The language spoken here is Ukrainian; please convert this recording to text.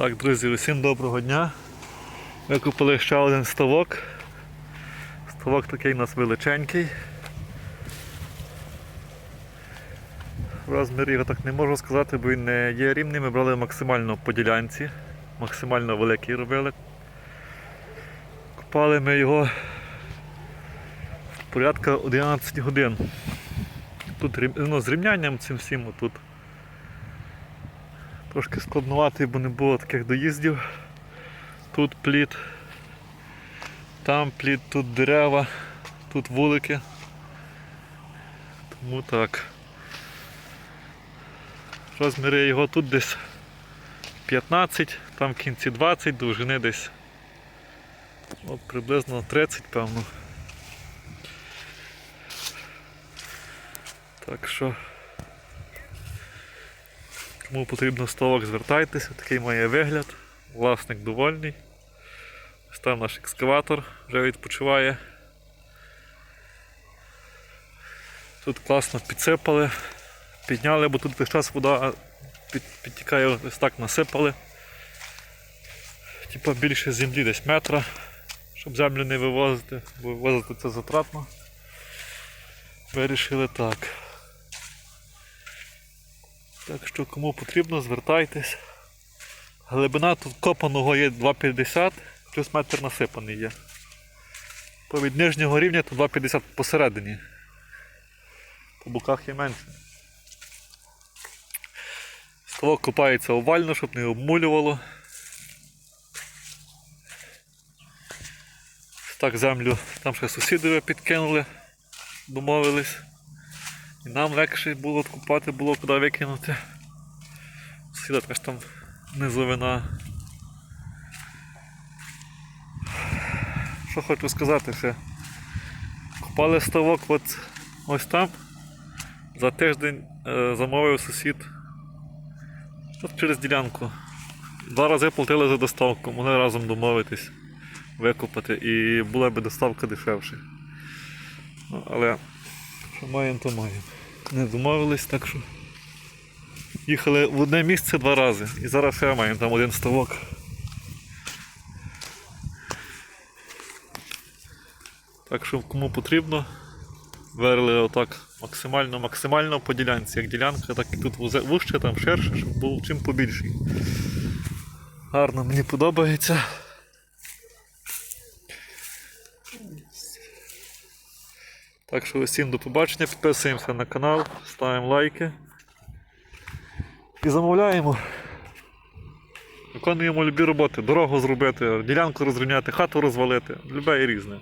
Так, друзі, усім доброго дня. Викупили ще один ставок. Ставок такий у нас величенький. Розмір його так не можу сказати, бо він не є рівним. Ми брали максимально по ділянці, максимально великий робили. Купали ми його порядка 11 годин. Тут ну, з рівнянням цим всім тут. Трошки складнуватий, бо не було таких доїздів. Тут плід, там плід, тут дерева, тут вулики. Тому так. Розміри його тут десь 15, там в кінці 20, довжини десь от приблизно 30, певно. Так що Кому потрібно столок, звертайтеся, такий має вигляд. Власник довольний. Ось там наш екскаватор вже відпочиває. Тут класно підсипали, підняли, бо тут весь час вода під, підтікає, ось так насипали. Типа більше землі десь метра, щоб землю не вивозити, бо вивозити це затратно. Вирішили так. Так що кому потрібно, звертайтесь. Глибина тут копаного є 2,50, плюс метр насипаний є. По від нижнього рівня то 2,50 посередині. По боках є менше. Ставок копається овально, щоб не обмулювало. Так землю там ще сусіди підкинули, домовились. І нам легше було купати, було куди викинути. Східа теж там низовина. Що хочу сказати ще. Купали ставок от ось там. За тиждень е, замовив сусід от через ділянку. Два рази платили за доставку, могли разом домовитись, викупати і була би доставка дешевше. Ну, але що маємо, то маємо. Не домовились, так що їхали в одне місце два рази. І зараз ще маємо там один ставок. Так що кому потрібно, верли отак максимально, максимально по ділянці. Як ділянка, так і тут вужче, там ширше, щоб був чим побільший. Гарно мені подобається. Так що всім до побачення, підписуємося на канал, ставимо лайки і замовляємо. Виконуємо любі роботи, дорогу зробити, ділянку розрівняти, хату розвалити, любе і різне.